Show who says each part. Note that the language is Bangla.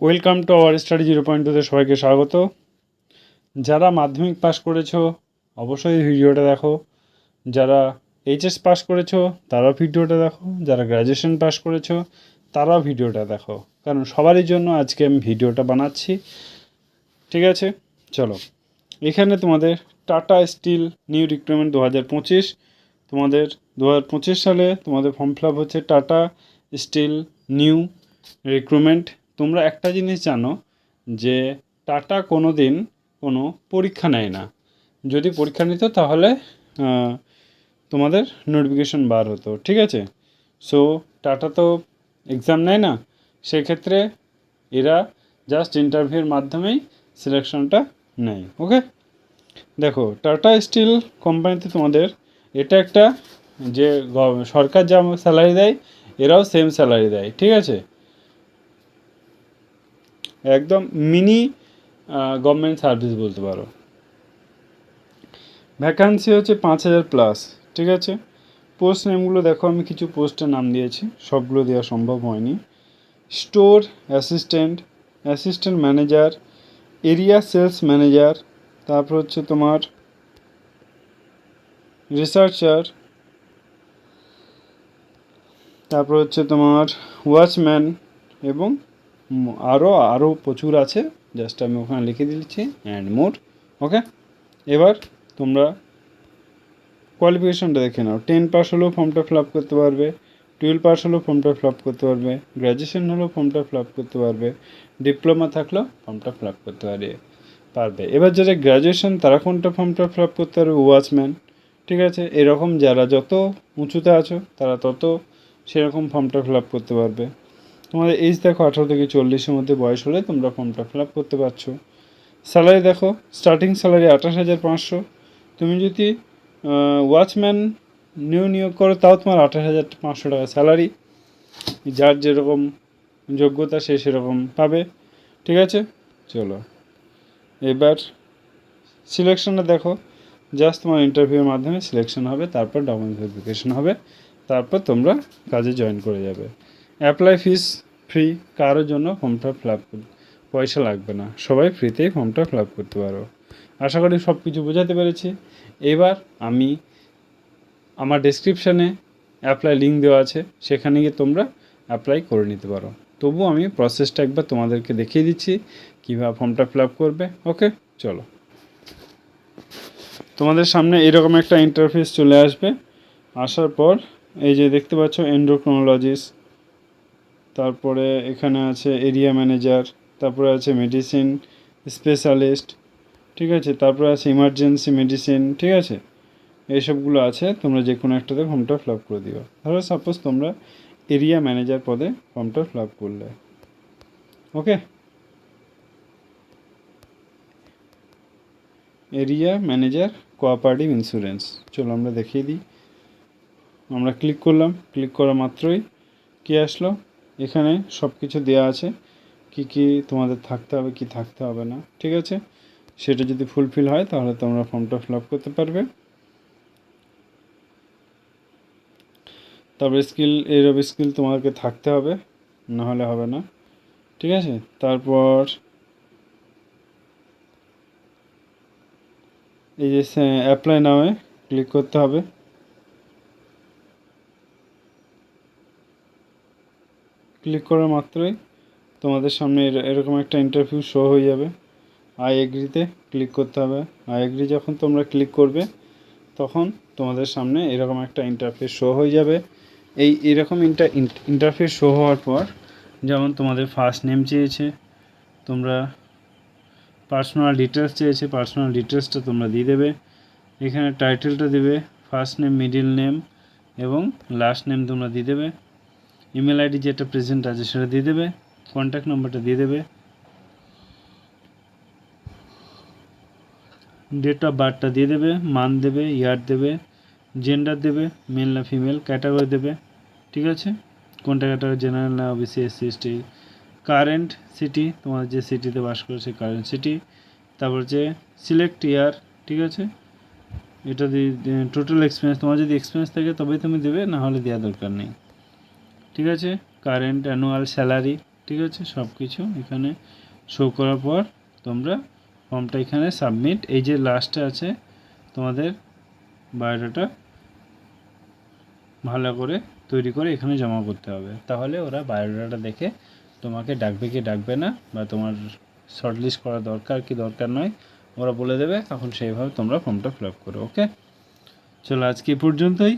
Speaker 1: Welcome to our study zero point টুতে সবাইকে স্বাগত। যারা মাধ্যমিক পাস করেছ, অবশ্যই ভিডিওটা দেখো। যারা এইচএস পাস করেছ, তারাও ভিডিওটা দেখো। যারা গ্র্যাজুয়েশন পাস করেছ, তারাও ভিডিওটা দেখো। কারণ সবারই জন্য আজকে আমি ভিডিওটা বানাচ্ছি। ঠিক আছে? চলো। এখানে তোমাদের টাটা স্টিল নিউ রিক্রুটমেন্ট দু হাজার পঁচিশ। তোমাদের দু হাজার পঁচিশ সালে তোমাদের ফর্ম ফিল হচ্ছে টাটা স্টিল নিউ রিক্রুটমেন্ট তোমরা একটা জিনিস জানো যে টাটা কোনো দিন কোনো পরীক্ষা নেয় না। যদি পরীক্ষা নিত তাহলে তোমাদের নোটিফিকেশন বার হতো, ঠিক আছে? সো টাটা তো এক্সাম নেয় না, সেক্ষেত্রে এরা জাস্ট ইন্টারভিউর মাধ্যমেই সিলেকশনটা নেয় ওকে দেখো, টাটা স্টিল কোম্পানিতে তোমাদের, এটা একটা যে সরকার যা স্যালারি দেয়, এরাও সেম স্যালারি দেয়, ঠিক আছে? একদম মিনি গভর্নমেন্ট সার্ভিস বলতে পারো। ভ্যাকান্সি হচ্ছে পাঁচ হাজার প্লাস ঠিক আছে? পোস্ট নেমগুলো দেখো, আমি কিছু পোস্টের নাম দিয়েছি, সবগুলো দেওয়া সম্ভব হয়নি। Store assistant assistant manager area sales manager তারপর হচ্ছে তোমার রিসার্চার তারপর হচ্ছে তোমার ওয়াচম্যান এবং আরও আরও প্রচুর আছে। জাস্ট আমি ওখানে লিখে দিচ্ছি। অ্যান্ড মোর ওকে এবার তোমরা কোয়ালিফিকেশনটা দেখে নাও। টেন পাস হলেও ফর্মটা ফিল করতে পারবে। টুয়েলভ পাস হলেও ফর্মটা ফিল করতে পারবে। গ্র্যাজুয়েশন হলেও ফর্মটা ফিল করতে পারবে। ডিপ্লোমা থাকলেও ফর্মটা ফিল করতে পারবে পারবে। এবার যারা গ্র্যাজুয়েশন তারা কোনটা ফর্মটা ফিল করতে পারবে? ওয়াচম্যান ঠিক আছে? এরকম যারা যত উঁচুতে আছো, তারা তত সেরকম ফর্মটা ফিল করতে পারবে। তোমাদের এজ দেখো আঠারো থেকে চল্লিশের মধ্যে বয়স হলে তোমরা ফর্মটা ফিল আপ করতে পারছ। স্যালারি দেখো স্টার্টিং স্যালারি আঠাশ হাজার পাঁচশো। তুমি যদি ওয়াচম্যান নিউ নিয়োগ করো, তাও তোমার আঠাশ হাজার পাঁচশো টাকা স্যালারি যার যেরকম যোগ্যতা সে সেরকম পাবে, ঠিক আছে? চলো, এবার সিলেকশনটা দেখো। জাস্ট তোমার ইন্টারভিউর মাধ্যমে সিলেকশন হবে, তারপর ডকুমেন্ট ভেরিফিকেশন হবে, তারপর তোমরা কাজে জয়েন করে যাবে। অ্যাপ্লাই ফিস ফ্রি কারোর জন্য ফর্মটা ফিল আপ পয়সা লাগবে না। সবাই ফ্রিতেই ফর্মটা ফিল আপ করতে পারো। আশা করি সব কিছু বোঝাতে পেরেছি। এবার আমি আমার ডেসক্রিপশানে অ্যাপ্লাই লিঙ্ক দেওয়া আছে। সেখানে গিয়ে তোমরা অ্যাপ্লাই করে নিতে পারো। তবু আমি প্রসেসটা একবার তোমাদেরকে দেখিয়ে দিচ্ছি কীভাবে ফর্মটা ফিল আপ করবে। ওকে চলো। তোমাদের সামনে এরকম একটা ইন্টারফেস চলে আসবে। আসার পর এই যে দেখতে পাচ্ছ এন্ডোক্রোনোলজিস্ট তারপরে এখানে আছে এরিয়া ম্যানেজার তারপরে আছে মেডিসিন স্পেশালিস্ট ঠিক আছে? তারপরে আছে ইমার্জেন্সি মেডিসিন ঠিক আছে? এইসবগুলো আছে, তোমরা যে কোনো একটাতে ফর্মটা ফিল আপ করে দিও। ধরো সাপোজ তোমরা এরিয়া ম্যানেজার পদে ফর্মটা ফিল আপ করলে। Okay area manager cooperative insurance চলো আমরা দেখিয়ে দিই। আমরা ক্লিক করলাম। ক্লিক করা মাত্রই কি আসলো? এখানে সব কিছু দেওয়া আছে। কি কি তোমাদের থাকতে হবে, কি থাকতে হবে না, ঠিক আছে? সেটা যদি ফুলফিল হয়, তাহলে তোমরা ফর্মটা ফিল করতে পারবে। তারপরে স্কিল এইসব স্কিল তোমাদেরকে থাকতে হবে না হলে হবে না, ঠিক আছে? তারপর এই যে অ্যাপ্লাই নামে ক্লিক করতে হবে। ক্লিক করা মাত্রই তোমাদের সামনে এর- এরকম একটা ইন্টারভিউ শো হয়ে যাবে। আই এগ্রিতে ক্লিক করতে হবে। আই এগ্রি যখন তোমরা ক্লিক করবে, তখন তোমাদের সামনে এরকম একটা ইন্টারফেস শো হয়ে যাবে। এই এরকম ইন্টার ইন্টারফেস শো হওয়ার পর যেমন তোমাদের ফার্স্ট নেম চেয়েছে, তোমরা পার্সোনাল ডিটেলস চেয়েছে পার্সোনাল ডিটেলসটা তোমরা দিয়ে দেবে। এখানে টাইটেলটা দেবে ফার্স্ট নেম মিডিল নেম এবং লাস্ট নেম তোমরা দিয়ে দেবে। ইমেল আইডি যেটা প্রেজেন্ট আছে সেটা দিয়ে দেবে কন্ট্যাক্ট নাম্বারটা দিয়ে দেবে ডেট অফ বার্থটা দিয়ে দেবে মান দেবে ইয়ার দেবে জেন্ডার দেবে মেল না ফিমেল ক্যাটাগরি দেবে, ঠিক আছে? কোনটা ক্যাটাগরি জেনারেল না OBC SC ST current city তোমার যে সিটিতে বাস করো সেই কারেন্ট সিটি তারপর হচ্ছে সিলেক্ট ইয়ার ঠিক আছে? এটা দিয়ে টোটাল এক্সপিরিয়েন্স তোমার যদি এক্সপিরিয়েন্স থাকে তবেই তুমি দেবে, না হলে দেওয়া দরকার নেই। ঠিক আছে? কারেন্ট অ্যানুয়াল স্যালারি ঠিক আছে? সব কিছু এখানে শো করার পর তোমরা ফর্মটা এখানে সাবমিট এই যে লাস্টে আছে তোমাদের বায়োডাটা ভালো করে তৈরি করে এখানে জমা করতে হবে। তাহলে ওরা বায়োডাটা দেখে তোমাকে ডাকবে কি ডাকবে না বা তোমার শর্টলিস্ট করা দরকার কি দরকার নয়, ওরা বলে দেবে। তখন সেইভাবে তোমরা ফর্মটা ফিল আপ করো ওকে চলো আজকে পর্যন্তই।